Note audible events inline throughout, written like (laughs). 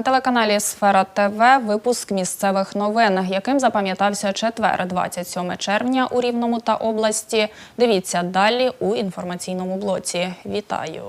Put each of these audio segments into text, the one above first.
На телеканалі Сфера ТВ випуск місцевих новин, яким запам'ятався четвер, 27 червня у Рівному та області. Дивіться далі у інформаційному блоці. Вітаю!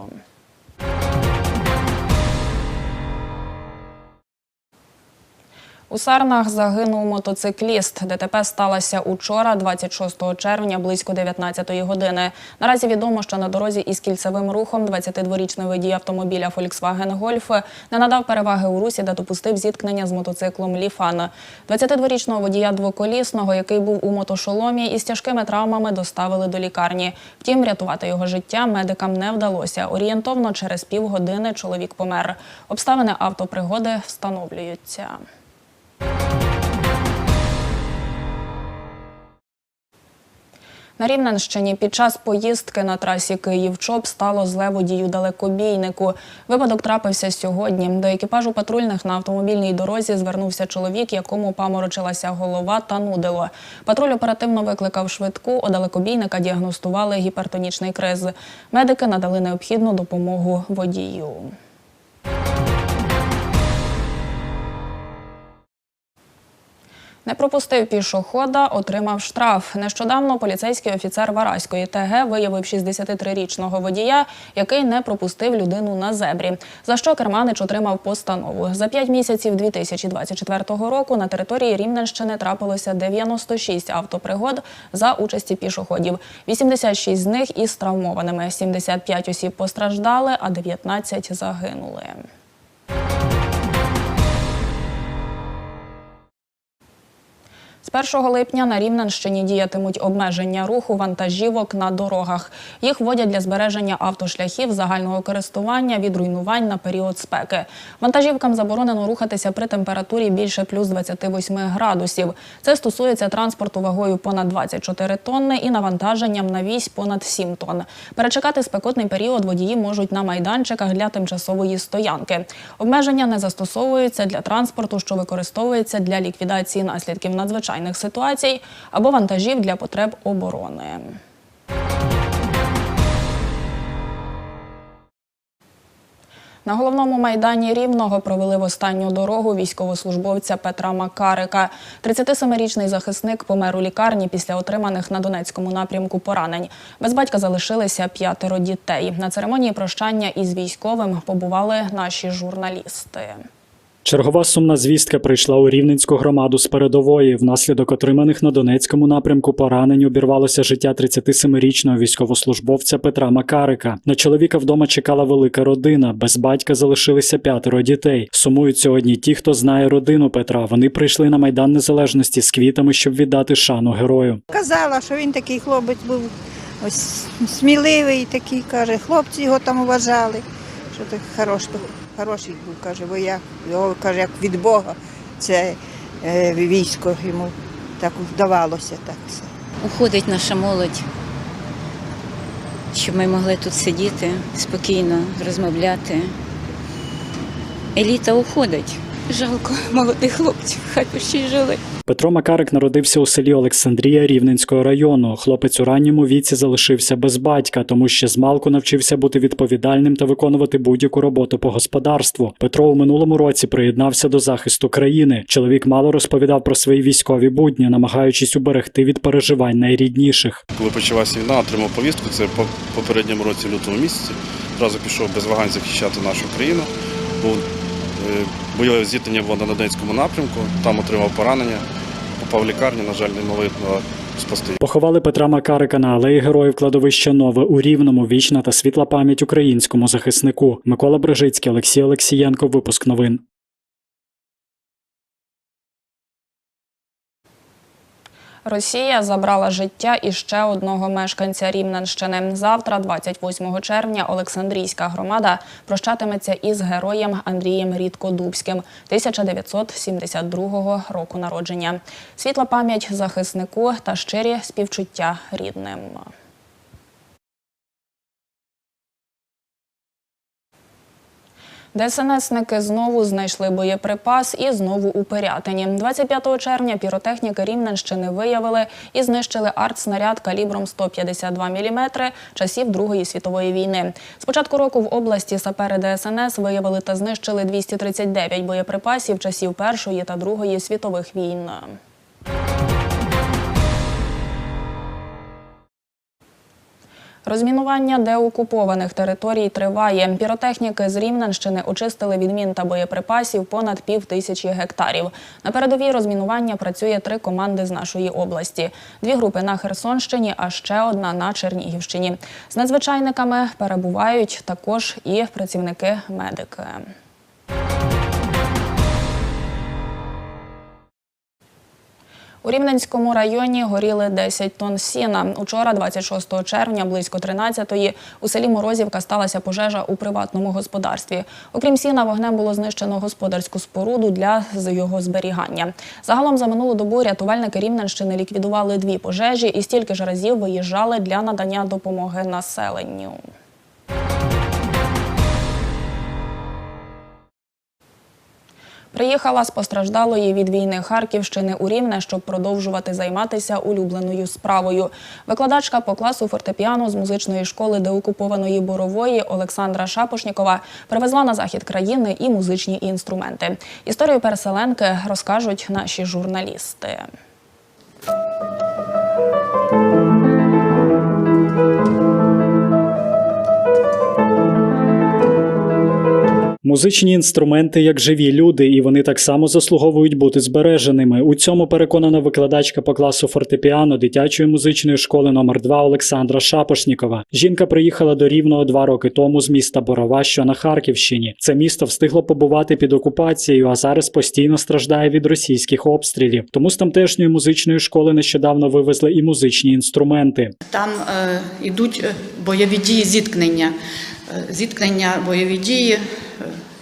У Сарнах загинув мотоцикліст. ДТП сталося учора, 26 червня, близько 19 години. Наразі відомо, що на дорозі із кільцевим рухом 22-річний водій автомобіля Volkswagen Golf не надав переваги у русі, де допустив зіткнення з мотоциклом Ліфан. 22-річного водія двоколісного, який був у мотошоломі, із тяжкими травмами доставили до лікарні. Втім, рятувати його життя медикам не вдалося. Орієнтовно через півгодини чоловік помер. Обставини автопригоди встановлюються. На Рівненщині під час поїздки на трасі Київ-Чоп стало зле водію далекобійнику. Випадок трапився сьогодні. До екіпажу патрульних на автомобільній дорозі звернувся чоловік, якому паморочилася голова та нудило. Патруль оперативно викликав швидку. У далекобійника діагностували гіпертонічний криз. Медики надали необхідну допомогу водію. Не пропустив пішохода, отримав штраф. Нещодавно поліцейський офіцер Вараської ТГ виявив 63-річного водія, який не пропустив людину на зебрі. За що керманич отримав постанову. За 5 місяців 2024 року на території Рівненщини трапилося 96 автопригод за участі пішоходів. 86 з них із травмованими. 75 осіб постраждали, а 19 загинули. З 1 липня на Рівненщині діятимуть обмеження руху вантажівок на дорогах. Їх вводять для збереження автошляхів загального користування від руйнувань на період спеки. Вантажівкам заборонено рухатися при температурі більше плюс 28 градусів. Це стосується транспорту вагою понад 24 тонни і навантаженням на вісь понад 7 тонн. Перечекати спекотний період водії можуть на майданчиках для тимчасової стоянки. Обмеження не застосовуються для транспорту, що використовується для ліквідації наслідків надзвичайних ситуацій або вантажів для потреб оборони. На головному майдані Рівного провели в останню дорогу військовослужбовця Петра Макарика. 37-річний захисник помер у лікарні після отриманих на Донецькому напрямку поранень. Без батька залишилися п'ятеро дітей. На церемонії прощання із військовим побували наші журналісти. Чергова сумна звістка прийшла у Рівненську громаду з передової. Внаслідок отриманих на Донецькому напрямку поранень обірвалося життя 37-річного військовослужбовця Петра Макарика. На чоловіка вдома чекала велика родина. Без батька залишилися п'ятеро дітей. Сумують сьогодні ті, хто знає родину Петра. Вони прийшли на майдан незалежності з квітами, щоб віддати шану герою. Казала, що він такий хлопець був ось сміливий такий, каже, хлопці його там вважали, що так хорош, хороший був, каже, вояк. Його каже, як від Бога. Це е, військо йому так вдавалося так все. уходить наша молодь, щоб ми могли тут сидіти спокійно, розмовляти. Еліта уходить. Жалко молодих хлопців, хай ще й жили. Петро Макарик народився у селі Олександрія Рівненського району. Хлопець у ранньому віці залишився без батька, тому що змалку навчився бути відповідальним та виконувати будь-яку роботу по господарству. Петро у минулому році приєднався до захисту країни. Чоловік мало розповідав про свої військові будні, намагаючись уберегти від переживань найрідніших. Коли почалася війна, отримав повістку. Це по попередньому році лютому місяці. Одразу пішов без вагань захищати нашу країну. Був е, бойове зіткнення було на Донецькому напрямку. Там отримав поранення, в лікарні, На жаль, неможливо спасти. Поховали Петра Макарика на алеї героїв кладовища Нове у Рівному. Вічна та світла пам'ять українському захиснику. Микола Брижицький, Олексій Олексієнко. Випуск новин. Росія забрала життя іще одного мешканця Рівненщини. Завтра, 28 червня, Олександрійська громада прощатиметься із героєм Андрієм Рідкодубським 1972 року народження. Світла пам'ять захиснику та щирі співчуття рідним. ДСНСники знову знайшли боєприпас і знову у Пирятині. 25 червня піротехніки Рівненщини виявили і знищили артснаряд калібром 152 мм часів Другої світової війни. З початку року в області сапери ДСНС виявили та знищили 239 боєприпасів часів Першої та Другої світових війн. Розмінування деокупованих територій триває. Піротехніки з Рівненщини очистили від мін та боєприпасів понад пів тисячі гектарів. На передовій розмінування працює три команди з нашої області: дві групи на Херсонщині, а ще одна на Чернігівщині. З надзвичайниками перебувають також і працівники медики. У Рівненському районі горіли 10 тонн сіна. Учора, 26 червня, близько 13-ї, у селі Морозівка сталася пожежа у приватному господарстві. Окрім сіна, вогнем було знищено господарську споруду для його зберігання. Загалом за минулу добу рятувальники Рівненщини ліквідували дві пожежі і стільки ж разів виїжджали для надання допомоги населенню. Приїхала з постраждалої від війни Харківщини у Рівне, щоб продовжувати займатися улюбленою справою. Викладачка по класу фортепіано з музичної школи деокупованої Борової Олександра Шапошнікова привезла на захід країни і музичні інструменти. Історію переселенки розкажуть наші журналісти. Музичні інструменти як живі люди, і вони так само заслуговують бути збереженими. У цьому переконана викладачка по класу фортепіано дитячої музичної школи номер 2 Олександра Шапошнікова. Жінка приїхала до Рівного два роки тому з міста Борова, що на Харківщині. Це місто встигло побувати під окупацією, а зараз постійно страждає від російських обстрілів. Тому з тамтешньої музичної школи нещодавно вивезли і музичні інструменти. Там е, йдуть е, бойові дії зіткнення. Е, Зіткнення, бойові дії, е,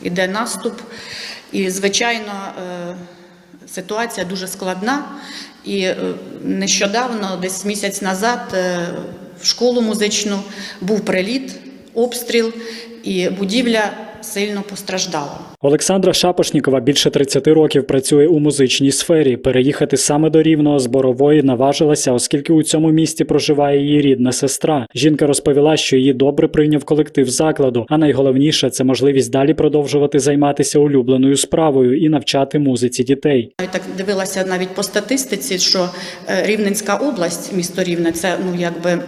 іде наступ. І, звичайно, е, ситуація дуже складна. І нещодавно, десь місяць назад, в школу музичну був приліт, обстріл, і будівля сильно постраждала. Олександра Шапошнікова більше 30 років працює у музичній сфері. Переїхати саме до Рівного з Борової наважилася, оскільки у цьому місті проживає її рідна сестра. Жінка розповіла, що її добре прийняв колектив закладу, а найголовніше це можливість далі продовжувати займатися улюбленою справою і навчати музиці дітей. Я так дивилася навіть по статистиці, що е, Рівненська область, місто Рівне, це ну якби.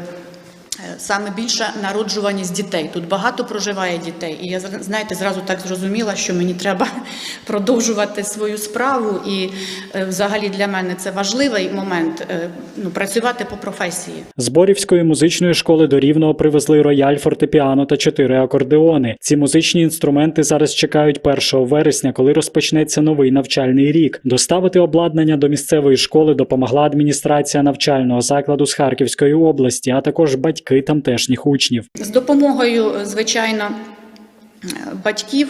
Саме більша народжуваність дітей. Тут багато проживає дітей. І я знаєте, зразу так зрозуміла, що мені треба (laughs) продовжувати свою справу. І е, взагалі для мене це важливий момент е, ну, працювати по професії. З Борівської музичної школи до Рівного привезли рояль, фортепіано та чотири акордеони. Ці музичні інструменти зараз чекають 1 вересня, коли розпочнеться новий навчальний рік. Доставити обладнання до місцевої школи допомогла адміністрація навчального закладу з Харківської області, а також батьки тамтешніх учнів. З допомогою, звичайно, батьків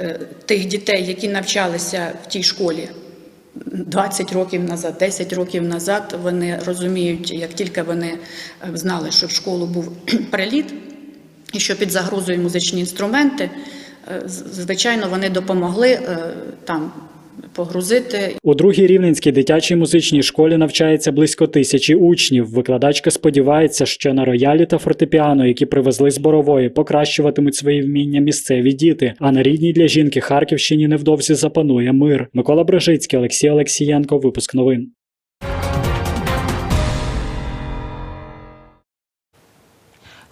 е, тих дітей, які навчалися в тій школі 20 років назад, 10 років назад, вони розуміють, як тільки вони е, знали, що в школу був (clears throat) приліт і що під загрозою музичні інструменти, е, звичайно, вони допомогли там погрузити У другій рівненській дитячій музичній школі навчається близько тисячі учнів. Викладачка сподівається, що на роялі та фортепіано, які привезли з борової, покращуватимуть свої вміння місцеві діти. А на рідній для жінки Харківщині невдовзі запанує мир. Микола Брежицький, Олексій Олексієнко. Випуск новин.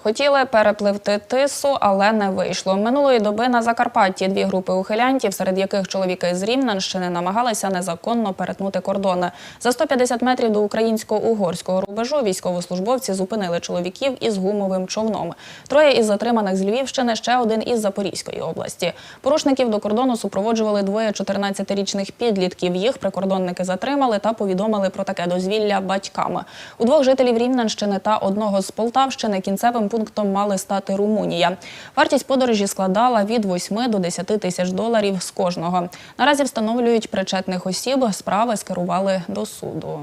Хотіли перепливти тису, але не вийшло. Минулої доби на Закарпатті дві групи ухилянтів, серед яких чоловіки з Рівненщини намагалися незаконно перетнути кордони. За 150 метрів до українсько-угорського рубежу військовослужбовці зупинили чоловіків із гумовим човном. Троє із затриманих з Львівщини, ще один із Запорізької області. Порушників до кордону супроводжували двоє 14-річних підлітків. Їх прикордонники затримали та повідомили про таке дозвілля батькам. У двох жителів Рівненщини та одного з Полтавщини кінцевим пунктом мали стати Румунія. Вартість подорожі складала від 8 до 10 тисяч доларів з кожного. Наразі встановлюють причетних осіб. Справи скерували до суду.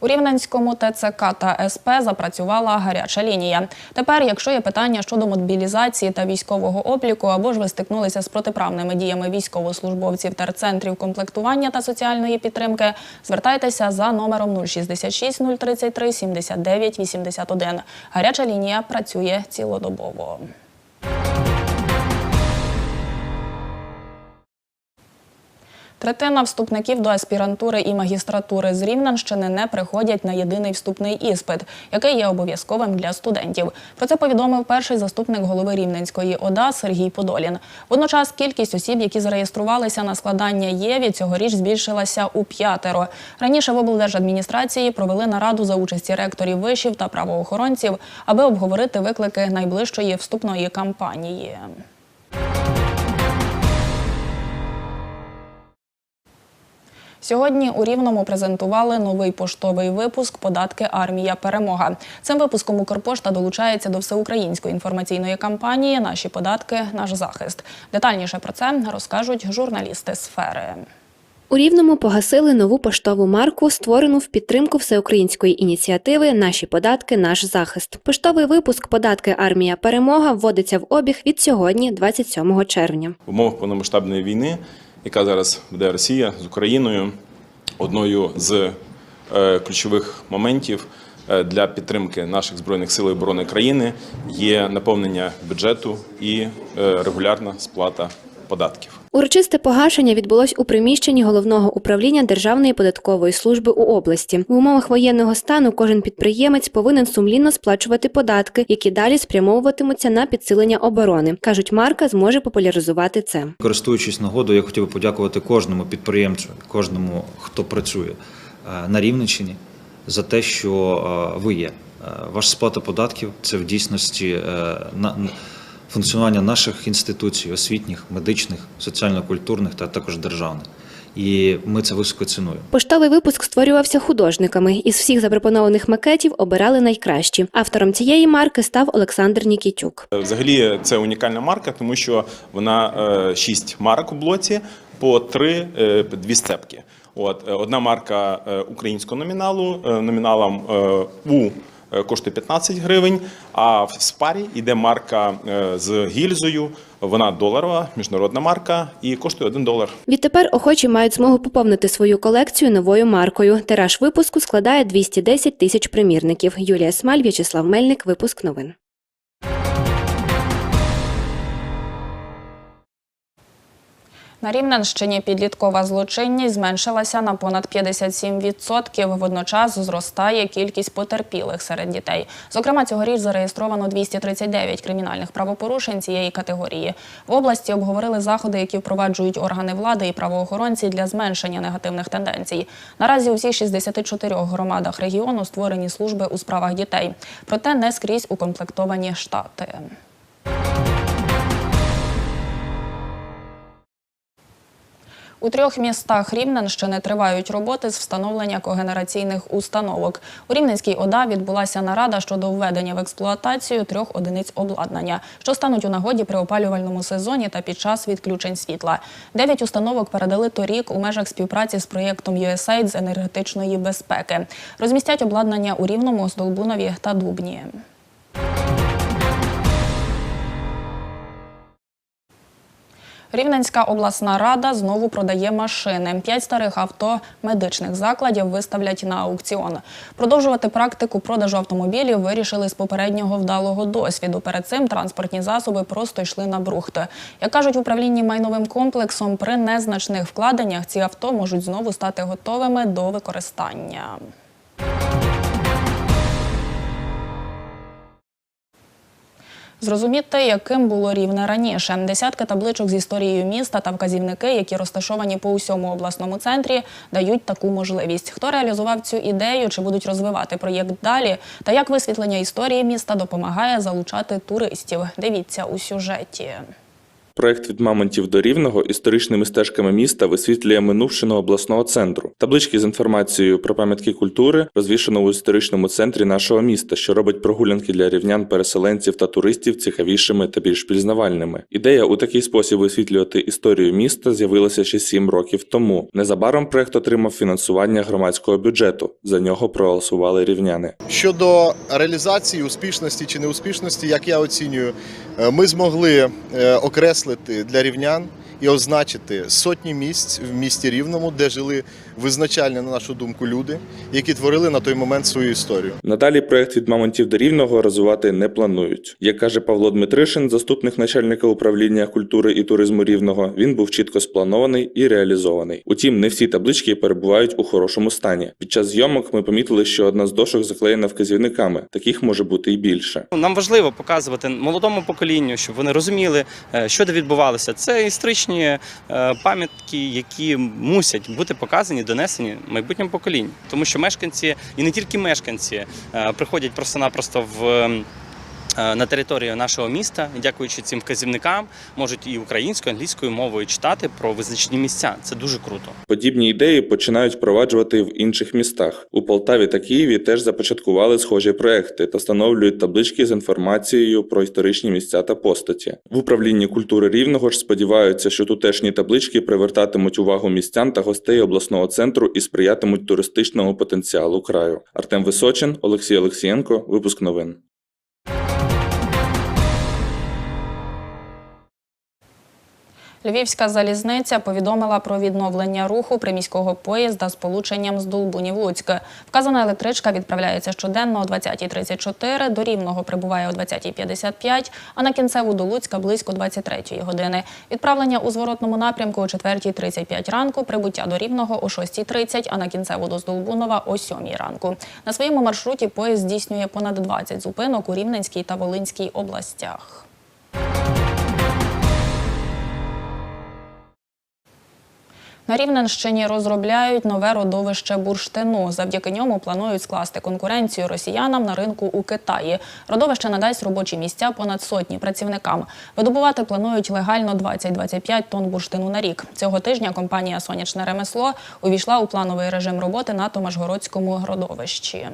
У Рівненському ТЦК та СП запрацювала гаряча лінія. Тепер, якщо є питання щодо мобілізації та військового обліку, або ж ви стикнулися з протиправними діями військовослужбовців терцентрів комплектування та соціальної підтримки, звертайтеся за номером 066 033 79 81. Гаряча лінія працює цілодобово. Третина вступників до аспірантури і магістратури з Рівненщини не приходять на єдиний вступний іспит, який є обов'язковим для студентів. Про це повідомив перший заступник голови Рівненської ОДА Сергій Подолін. Водночас кількість осіб, які зареєструвалися на складання ЄВІ, цьогоріч збільшилася у п'ятеро. Раніше в облдержадміністрації провели нараду за участі ректорів вишів та правоохоронців, аби обговорити виклики найближчої вступної кампанії. Сьогодні у Рівному презентували новий поштовий випуск Податки Армія Перемога. Цим випуском Укрпошта долучається до всеукраїнської інформаційної кампанії Наші податки, наш захист. Детальніше про це розкажуть журналісти сфери. У Рівному погасили нову поштову марку, створену в підтримку всеукраїнської ініціативи Наші податки, наш захист. Поштовий випуск Податки Армія Перемога вводиться в обіг від сьогодні, 27 червня. в умовах повномасштабної війни, яка зараз веде Росія з Україною, одною з е, ключових моментів е, для підтримки наших збройних сил і оборони країни є наповнення бюджету і е, регулярна сплата податків. Урочисте погашення відбулось у приміщенні головного управління Державної податкової служби у області. В умовах воєнного стану кожен підприємець повинен сумлінно сплачувати податки, які далі спрямовуватимуться на підсилення оборони. кажуть, марка зможе популяризувати це. Користуючись нагодою, я хотів би подякувати кожному підприємцю, кожному, хто працює е, на Рівненщині, за те, що е, ви є. Е, Ваша сплата податків це в дійсності на- функціонування наших інституцій, освітніх, медичних, соціально-культурних та також державних. І ми це високо цінуємо. Поштовий випуск створювався художниками. Із всіх запропонованих макетів обирали найкращі. Автором цієї марки став Олександр Нікітюк. Взагалі, це унікальна марка, тому що вона е, шість марок у блоці по три е, дві сцепки. От е, одна марка українського номіналу, номіналом У коштує 15 гривень. А в спарі йде марка е, з гільзою. Вона доларова, міжнародна марка і коштує 1 долар. Відтепер охочі мають змогу поповнити свою колекцію новою маркою. Тираж випуску складає 210 тисяч примірників. Юлія Смаль, В'ячеслав Мельник. Випуск новин. На Рівненщині підліткова злочинність зменшилася на понад 57%. Водночас зростає кількість потерпілих серед дітей. Зокрема, цьогоріч зареєстровано 239 кримінальних правопорушень цієї категорії. В області обговорили заходи, які впроваджують органи влади і правоохоронці для зменшення негативних тенденцій. Наразі у всіх 64 громадах регіону створені служби у справах дітей. Проте не скрізь укомплектовані штати. У трьох містах Рівненщини тривають роботи з встановлення когенераційних установок. У Рівненській ОДА відбулася нарада щодо введення в експлуатацію трьох одиниць обладнання, що стануть у нагоді при опалювальному сезоні та під час відключень світла. Дев'ять установок передали торік у межах співпраці з проєктом USAID з енергетичної безпеки. Розмістять обладнання у Рівному, Здолбунові та Дубні. Рівненська обласна рада знову продає машини. П'ять старих авто медичних закладів виставлять на аукціон. Продовжувати практику продажу автомобілів вирішили з попереднього вдалого досвіду. Перед цим транспортні засоби просто йшли на брухт. Як кажуть в управлінні майновим комплексом, при незначних вкладеннях ці авто можуть знову стати готовими до використання. Зрозуміти, яким було рівне раніше. Десятки табличок з історією міста та вказівники, які розташовані по усьому обласному центрі, дають таку можливість. Хто реалізував цю ідею, чи будуть розвивати проєкт далі, та як висвітлення історії міста допомагає залучати туристів. Дивіться у сюжеті. Проект від Мамонтів до Рівного історичними стежками міста висвітлює минувшину обласного центру. Таблички з інформацією про пам'ятки культури розвішано у історичному центрі нашого міста, що робить прогулянки для рівнян, переселенців та туристів цікавішими та більш пізнавальними. Ідея у такий спосіб висвітлювати історію міста з'явилася ще сім років тому. Незабаром проект отримав фінансування громадського бюджету. За нього проголосували рівняни. Щодо реалізації, успішності чи неуспішності, як я оцінюю, е, ми змогли е, окреслити для рівнян і означити сотні місць в місті Рівному, де жили визначальні, на нашу думку, люди, які творили на той момент свою історію. Надалі проект від Мамонтів до Рівного розвивати не планують. Як каже Павло Дмитришин, заступник начальника управління культури і туризму Рівного, він був чітко спланований і реалізований. Утім, не всі таблички перебувають у хорошому стані. Під час зйомок ми помітили, що одна з дошок заклеєна вказівниками. Таких може бути і більше. Нам важливо показувати молодому поколінню, щоб вони розуміли, е, що де відбувалося. Це історичні е, пам'ятки, які мусять бути показані, донесені майбутнім поколінням, Тому що мешканці, і не тільки мешканці, е, приходять просто-напросто в. Е, На територію нашого міста, дякуючи цим вказівникам, можуть і українською, і англійською мовою читати про визначні місця. Це дуже круто. Подібні ідеї починають впроваджувати в інших містах. У Полтаві та Києві теж започаткували схожі проекти та встановлюють таблички з інформацією про історичні місця та постаті. В управлінні культури рівного ж сподіваються, що тутешні таблички привертатимуть увагу містян та гостей обласного центру і сприятимуть туристичному потенціалу краю. Артем Височин, Олексій Олексієнко, випуск новин. Львівська залізниця повідомила про відновлення руху приміського поїзда з полученням з Долбунів Луцька. Вказана електричка відправляється щоденно о 20.34, до Рівного прибуває о 20.55, а на кінцеву до Луцька близько 23 години. Відправлення у зворотному напрямку о 4.35 ранку, прибуття до Рівного о 6.30, а на кінцеву до Здолбунова о 7 ранку. На своєму маршруті поїзд здійснює понад 20 зупинок у Рівненській та Волинській областях. На Рівненщині розробляють нове родовище бурштину. Завдяки ньому планують скласти конкуренцію росіянам на ринку у Китаї. Родовище надасть робочі місця понад сотні працівникам. Видобувати планують легально 20-25 тонн бурштину на рік. Цього тижня компанія Сонячне ремесло увійшла у плановий режим роботи на Томашгородському родовищі.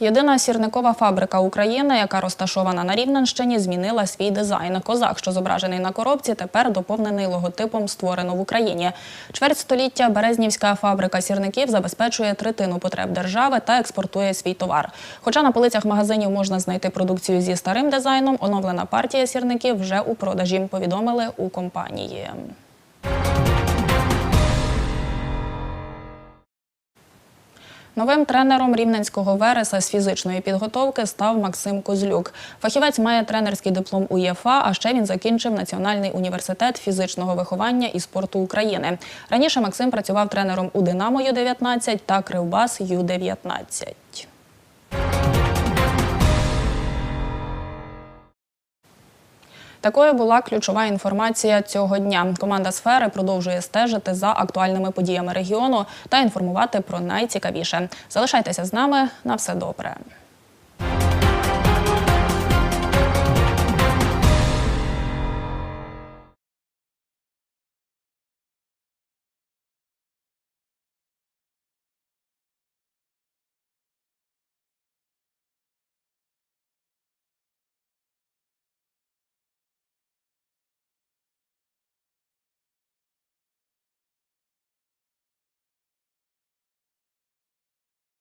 Єдина сірникова фабрика України, яка розташована на Рівненщині, змінила свій дизайн. Козак, що зображений на коробці, тепер доповнений логотипом створено в Україні. Чверть століття Березнівська фабрика сірників забезпечує третину потреб держави та експортує свій товар. Хоча на полицях магазинів можна знайти продукцію зі старим дизайном, оновлена партія сірників вже у продажі. Повідомили у компанії. Новим тренером рівненського вереса з фізичної підготовки став Максим Козлюк. Фахівець має тренерський диплом УЄФА, а ще він закінчив Національний університет фізичного виховання і спорту України. Раніше Максим працював тренером у Динамо Ю-19 та Кривбас Ю-19. Такою була ключова інформація цього дня. Команда сфери продовжує стежити за актуальними подіями регіону та інформувати про найцікавіше. Залишайтеся з нами на все добре.